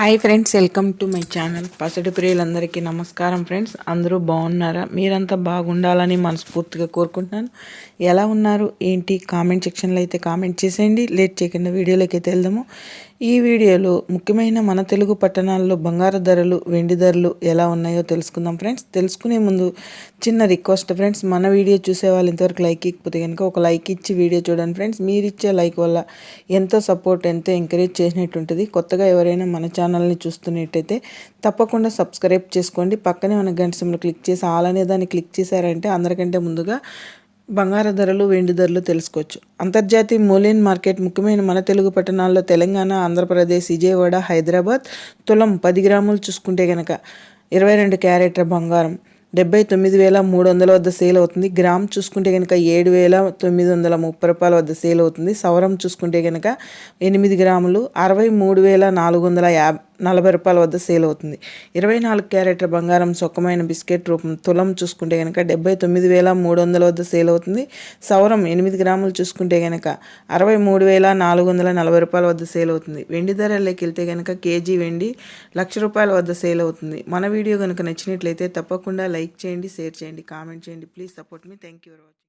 Hi friends welcome to my channel. పసడి ప్రియులందరికీ నమస్కారం friends. అందరూ బాగున్నారా? మీరంతా బాగుండాలని మనస్ఫూర్తిగా కోరుకుంటున్నాను. ఎలా ఉన్నారు? ఏంటి? కామెంట్ సెక్షన్లో అయితే కామెంట్ చేసేయండి. లేట్ చేయకుండా వీడియోలోకి అయితే వెళ్దాము. ఈ వీడియోలో ముఖ్యమైన మన తెలుగు పట్టణాల్లో బంగారు ధరలు వెండి ధరలు ఎలా ఉన్నాయో తెలుసుకుందాం ఫ్రెండ్స్. తెలుసుకునే ముందు చిన్న రిక్వెస్ట్ ఫ్రెండ్స్ మన వీడియో చూసే వాళ్ళు ఇంతవరకు లైక్ ఇకపోతే కనుక ఒక లైక్ ఇచ్చి వీడియో చూడండి ఫ్రెండ్స్. మీరు ఇచ్చే లైక్ వల్ల ఎంతో సపోర్ట్ ఎంతో ఎంకరేజ్ చేసినట్టు ఉంటుంది కొత్తగా ఎవరైనా మన ఛానల్ని చూస్తున్నట్టయితే తప్పకుండా సబ్స్క్రైబ్ చేసుకోండి. పక్కనే మన గంట సింబల్ క్లిక్ చేసి ఆల్ అనే దాన్ని క్లిక్ చేశారంటే అందరికంటే ముందుగా బంగారు ధరలు వెండి ధరలు తెలుసుకోవచ్చు. అంతర్జాతీయ మూలియన్ మార్కెట్ ముఖ్యమైన మన తెలుగు పట్టణాల్లో తెలంగాణ ఆంధ్రప్రదేశ్ విజయవాడ హైదరాబాద్ తులం పది గ్రాములు చూసుకుంటే కనుక ఇరవై రెండు క్యారెట్ల బంగారం డెబ్బై తొమ్మిది వేల మూడు వందల వద్ద సేల్ అవుతుంది. గ్రామ్ చూసుకుంటే కనుక ఏడు వేల తొమ్మిది వందల ముప్పై రూపాయల వద్ద సేల్ అవుతుంది. సవరం చూసుకుంటే కనుక ఎనిమిది గ్రాములు అరవై మూడు వేల నాలుగు వందల యాభై నలభై రూపాయల వద్ద సేల్ అవుతుంది. ఇరవై నాలుగు క్యారెట్ల బంగారం సొక్కమైన బిస్కెట్ రూపం తులం చూసుకుంటే కనుక డెబ్బై తొమ్మిది వేల మూడు వందల వద్ద సేల్ అవుతుంది. సౌరం ఎనిమిది గ్రాములు చూసుకుంటే కనుక అరవై మూడు వేల నాలుగు వందల నలభై రూపాయల వద్ద సేల్ అవుతుంది. వెండి ధరలోకి వెళ్తే కనుక కేజీ వెండి లక్ష రూపాయల వద్ద సేల్ అవుతుంది. మన వీడియో కనుక నచ్చినట్లయితే తప్పకుండా లైక్ చేయండి షేర్ చేయండి కామెంట్ చేయండి. Please support me. Thank you for